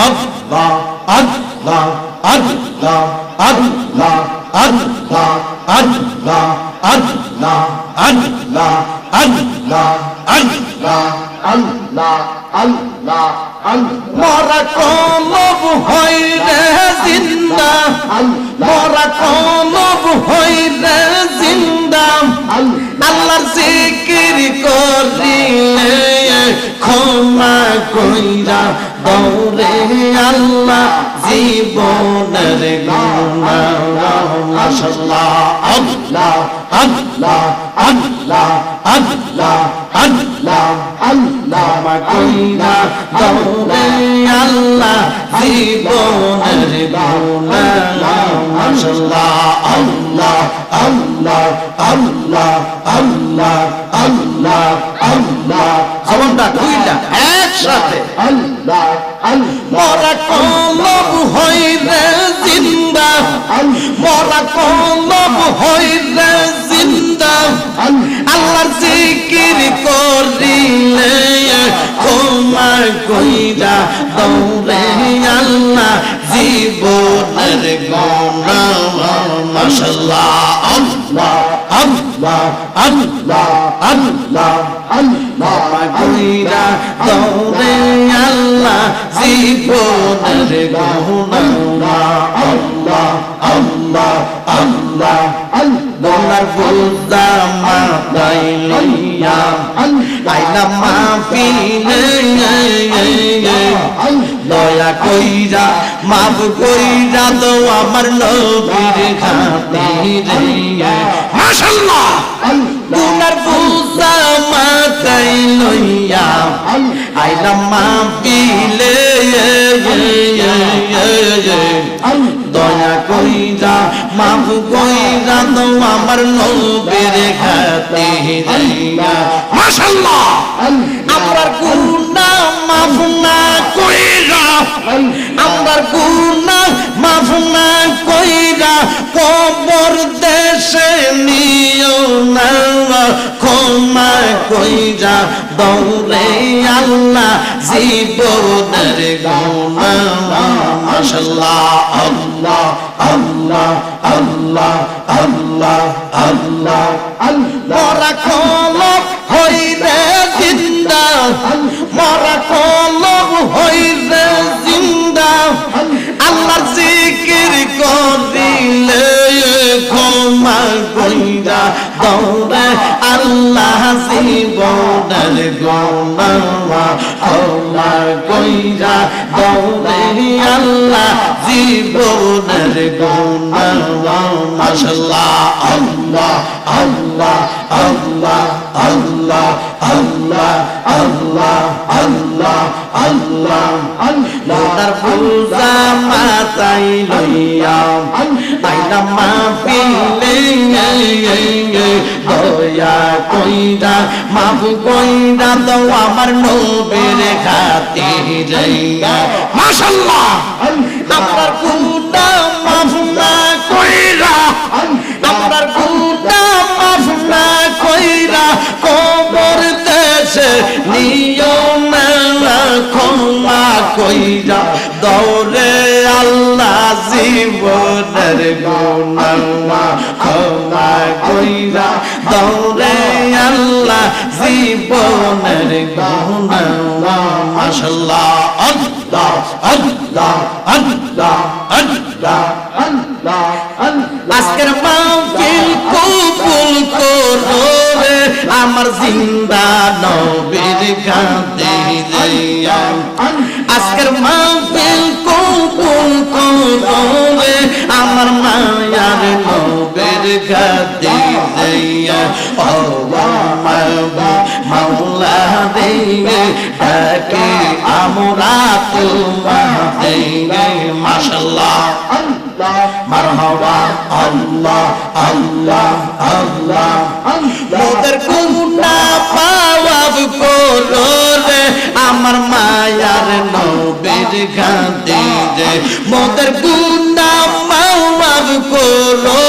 আল্লাহ আল্লাহ আল্লাহ আল্লাহ আল্লাহ আল্লাহ আল্লাহ আল্লাহ আল্লাহ আল্লাহ আল্লাহ আল্লাহ মরা কলব হইরে জিন্দা মরা কলব কইরা দৌড়ে আল্লাহ জীবনের গুণা আল্লাহ জীবনের মাশাআল্লাহ আল্লাহ আল্লাহ আল্লাহ আল্লাহ আল্লাহ আল্লাহ। জবানটা দুইটা একসাথে। আল্লাহ আল্লাহ মরা কলব হইরে জিন্দা। মরা কলব হইরে জিন্দা। আল্লাহর জিকির করিলে ক্ষমা কইরা দৌড়ে আল্লাহ জীবনের গণা মাশাল্লাহ আল্লাহ আল্লাহ আল্লাহ আল্লাহ আল্লাহ কইরা দৌড়ে আল্লাহ জীবনের গহনা আল্লাহ আল্লাহ আল্লাহ ফুলদা মাতাই লইয়া আইলা মাহফিলে দয়া কইরা মাফ কইরা তো আমার নবীর খাতিরে মাশাআল্লাহ ফুলদা মাতাই লইয়া আইলা মাহফিলে দয়া কইরা, মাফ কইরা তো আমার নবীর খাতিরে মাশাআল্লাহ! আমরার গুনাহ মাফ না কইরা আমরার গুনাহ মাফ না কইরা কবর দেশে নিও না, ক্ষমা কইরা দৌড়ে আল্লাহ, জীবনের গুণা মাশাআল্লাহ, আল্লাহ আল্লাহ আল্লাহ আল্লাহ আল্লাহ মরা কলব হইরে জিন্দা, মরা কলব হইরে জিন্দা। আল্লাহর জিকির করিলে ক্ষমা কইরা দৌড়ে আল্লাহ ক্ষমা কইরা দৌড়ে আল্লাহ, জীবনের গণা আল্লাহ আল্লাহ আল্লাহ আল্লাহ আল্লাহ আল্লাহ আল্লাহ আল্লাহ আল্লাহ। পূজা মাতাই লইয়া আইনা দয়া কইরা, মাফ কইরা তো আমার নবীর খাতিরে মাশাআল্লাহ। আপনার কুন্ডা মাফ না কইরা আপনার কুন্ডা মাফ না কইরা কবর দেশে নিও না ক্ষমা কইরা। দৌড়ে আল্লাহ জীবনের গুণা ক্ষমা কইরা। দৌড়ে আল্লাহ জীবনের গুণা মাশাল্লাহ আল্লাহ আল্লাহ আল্লাহ আল্লাহ আল্লাহ আজকের মাহফিল কবুল করো রে, আমার জিন্দা নবীর ডাকে আমরা তোমাকে মাশাআল্লাহ। আল্লাহ মারহাবা, আল্লাহ আল্লাহ আল্লাহ মোদের গুনা পাওয়াব করো আমার মায়ার নবীর গান্ধী রে। মোদের গুনা পাওয়াব করো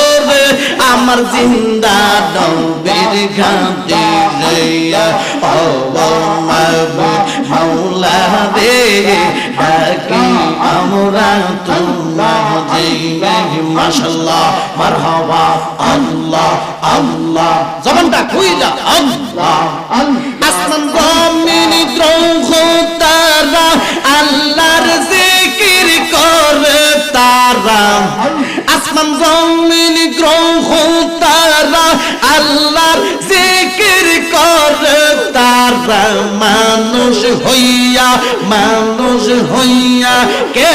আমার জিন্দা নবীর গান্ধী রে। ও মাওলা ডাকি আমরা তোমার মাশাল্লাহ মারহাবা, আল্লাহ আল্লাহ, জবানটা খুই যা আল্লাহ। আসমান জমিন দ্রৌহ তারা আল্লাহর জিকির তারা। আসমান জমিন তারা আল্লাহ মানুষ হইয়া মানুষ হইয়া কে